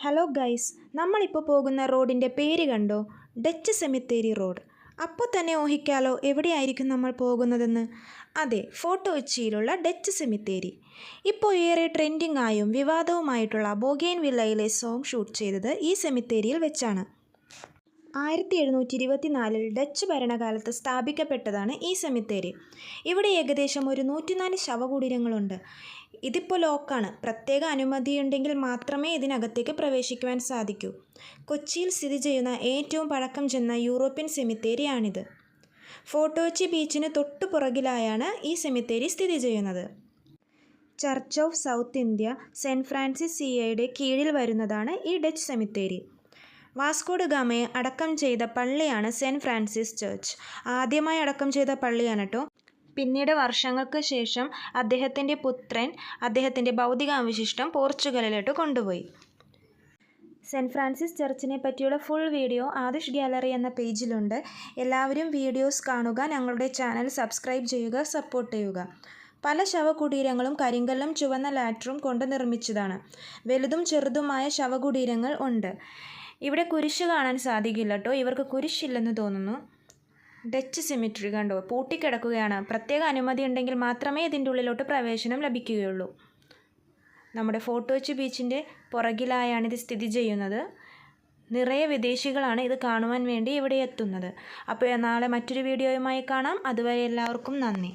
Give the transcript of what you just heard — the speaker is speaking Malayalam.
ഹലോ ഗൈസ് നമ്മളിപ്പോൾ പോകുന്ന റോഡിന്റെ പേര് കണ്ടോ? ഡച്ച് സെമിത്തേരി റോഡ് അപ്പോൾ തന്നെ ഊഹിക്കാലോ എവിടെയായിരിക്കും നമ്മൾ പോകുന്നതെന്ന്? അതെ ഫോർട്ട് കൊച്ചിയിലുള്ള ഡച്ച് സെമിത്തേരി ഇപ്പോൾ ഏറെ ട്രെൻഡിങ് ആയും വിവാദവുമായിട്ടുള്ള ബോഗേൻ വില്ലയിലെ സോങ് ഷൂട്ട് ചെയ്തത് ഈ സെമിത്തേരിയിൽ വെച്ചാണ്. ആയിരത്തി എഴുന്നൂറ്റി ഇരുപത്തിനാലിൽ ഡച്ച് ഭരണകാലത്ത് സ്ഥാപിക്കപ്പെട്ടതാണ് ഈ സെമിത്തേരി. ഇവിടെ ഏകദേശം ഒരു നൂറ്റിനാല് ശവകുടീരങ്ങളുണ്ട്. ഇതിപ്പോൾ ലോക്കാണ്. പ്രത്യേക അനുമതിയുണ്ടെങ്കിൽ മാത്രമേ ഇതിനകത്തേക്ക് പ്രവേശിക്കുവാൻ സാധിക്കൂ. കൊച്ചിയിൽ സ്ഥിതി ചെയ്യുന്ന ഏറ്റവും പഴക്കം ചെന്ന യൂറോപ്യൻ സെമിത്തേരിയാണിത്. ഫോട്ടോച്ചി ബീച്ചിന് തൊട്ടു പുറകിലായാണ് ഈ സെമിത്തേരി സ്ഥിതി ചെയ്യുന്നത്. Church of South India Saint Francis സിയയുടെ കീഴിൽ വരുന്നതാണ് ഈ ഡച്ച് സെമിത്തേരി. വാസ്കോഡ് ഗാമയെ അടക്കം ചെയ്ത പള്ളിയാണ് സെന്റ് ഫ്രാൻസിസ് ചർച്ച്. ആദ്യമായി അടക്കം ചെയ്ത പള്ളിയാണ് കേട്ടോ പിന്നീട് വർഷങ്ങൾക്ക് ശേഷം അദ്ദേഹത്തിന്റെ പുത്രൻ അദ്ദേഹത്തിന്റെ ഭൗതികാവശിഷ്ടം പോർച്ചുഗലിലോട്ട് കൊണ്ടുപോയി. സെന്റ് ഫ്രാൻസിസ് ചർച്ചിനെ പറ്റിയുള്ള ഫുൾ വീഡിയോ ആദിഷ് ഗാലറി എന്ന പേജിലുണ്ട്. എല്ലാവരും വീഡിയോസ് കാണുക ഞങ്ങളുടെ ചാനൽ സബ്സ്ക്രൈബ് ചെയ്യുക സപ്പോർട്ട് ചെയ്യുക. പല ശവകുടീരങ്ങളും കരിങ്കല്ലും ചുവന്ന ലാറ്ററും കൊണ്ട് നിർമ്മിച്ചതാണ്. വലുതും ചെറുതുമായ ശവകുടീരങ്ങൾ ഉണ്ട്. ഇവിടെ കുരിശ് കാണാൻ സാധിക്കില്ല കേട്ടോ ഇവർക്ക് കുരിശില്ലെന്ന് തോന്നുന്നു. ഡച്ച് സിമിട്രി കണ്ടോ? പൂട്ടിക്കിടക്കുകയാണ്. പ്രത്യേക അനുമതി ഉണ്ടെങ്കിൽ മാത്രമേ ഇതിന്റെ ഉള്ളിലോട്ട് പ്രവേശനം ലഭിക്കുകയുള്ളൂ. നമ്മുടെ ഫോർട്ട് കൊച്ചി ബീച്ചിന്റെ പുറകിലായാണ് ഇത് സ്ഥിതി ചെയ്യുന്നത്. നിറയെ വിദേശികളാണ് ഇത് കാണുവാൻ വേണ്ടി ഇവിടെ എത്തുന്നത്. അപ്പോൾ നാളെ മറ്റൊരു വീഡിയോയുമായി കാണാം. അതുവരെ എല്ലാവർക്കും നന്ദി.